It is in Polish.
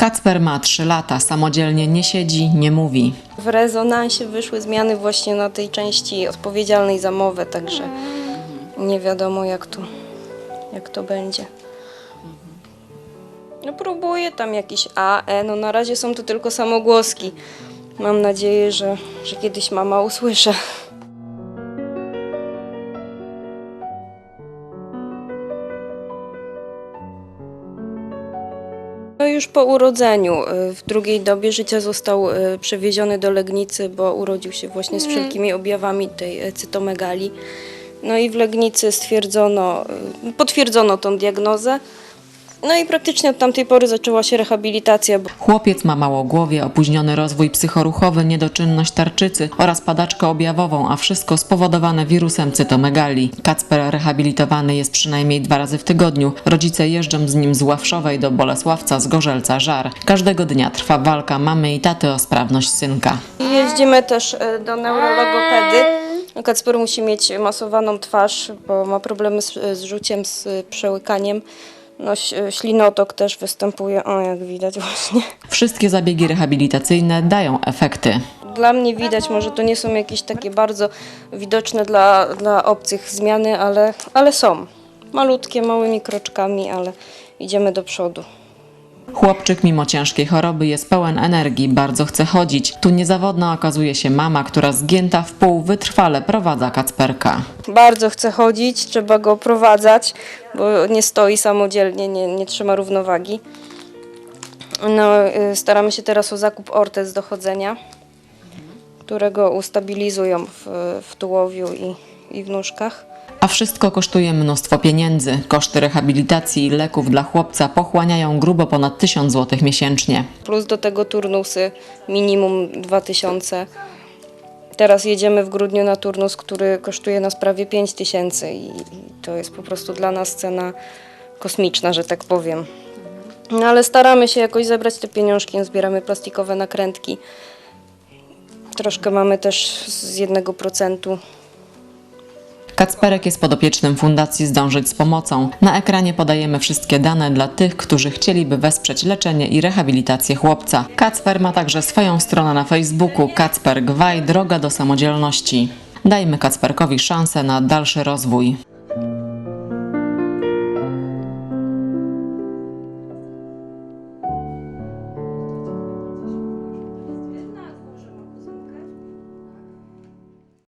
Kacper ma 3 lata, samodzielnie nie siedzi, nie mówi. W rezonansie wyszły zmiany właśnie na tej części odpowiedzialnej za mowę, także nie wiadomo jak to, jak to będzie. No próbuję tam jakieś A, E, no na razie są to tylko samogłoski. Mam nadzieję, że, że kiedyś mama usłyszy. No już po urodzeniu, y, w drugiej dobie życia został y, przewieziony do Legnicy, bo urodził się właśnie z wszelkimi objawami tej y, cytomegalii. No i w Legnicy stwierdzono, potwierdzono tą diagnozę. No i praktycznie od tamtej pory zaczęła się rehabilitacja, Chłopiec ma małogłowie, opóźniony rozwój psychoruchowy, niedoczynność tarczycy oraz padaczkę objawową, a wszystko spowodowane wirusem cytomegalii. Kacper rehabilitowany jest przynajmniej dwa razy w tygodniu. Rodzice jeżdżą z nim z Ławszowej do Bolesławca, z Gorzelca, Żar. Każdego dnia trwa walka mamy i taty o sprawność synka. Jeździmy też e, do neurologopedy. Kacper musi mieć masowaną twarz, bo ma problemy z, z rzuciem, z przełykaniem. No, ślinotok też występuje, o jak widać właśnie. Wszystkie zabiegi rehabilitacyjne dają efekty. Dla mnie widać, może to nie są jakieś takie bardzo widoczne dla, dla obcych zmiany, ale, ale są. Malutkie, małymi kroczkami, ale idziemy do przodu. Chłopczyk mimo ciężkiej choroby jest pełen energii, bardzo chce chodzić. Tu niezawodna okazuje się mama, która zgięta w pół wytrwale prowadza Kacperka. Bardzo chce chodzić, trzeba go prowadzać, bo nie stoi samodzielnie, nie, nie trzyma równowagi. No, y, staramy się teraz o zakup ortez do chodzenia, które go ustabilizują w, w tułowiu i, i w nóżkach. A wszystko kosztuje mnóstwo pieniędzy. Koszty rehabilitacji i leków dla chłopca pochłaniają grubo ponad 1000 zł miesięcznie. Plus do tego turnusy minimum 2000. Teraz jedziemy w grudniu na turnus, który kosztuje nas prawie 5000 i, i to jest po prostu dla nas cena kosmiczna, że tak powiem. No ale staramy się jakoś zebrać te pieniążki, zbieramy plastikowe nakrętki. Troszkę mamy też z jednego procentu Kacperek jest podopiecznym Fundacji Zdążyć z Pomocą. Na ekranie podajemy wszystkie dane dla tych, którzy chcieliby wesprzeć leczenie i rehabilitację chłopca. Kacper ma także swoją stronę na Facebooku Kacper Gwaj Droga do samodzielności. Dajmy Kacperkowi szansę na dalszy rozwój.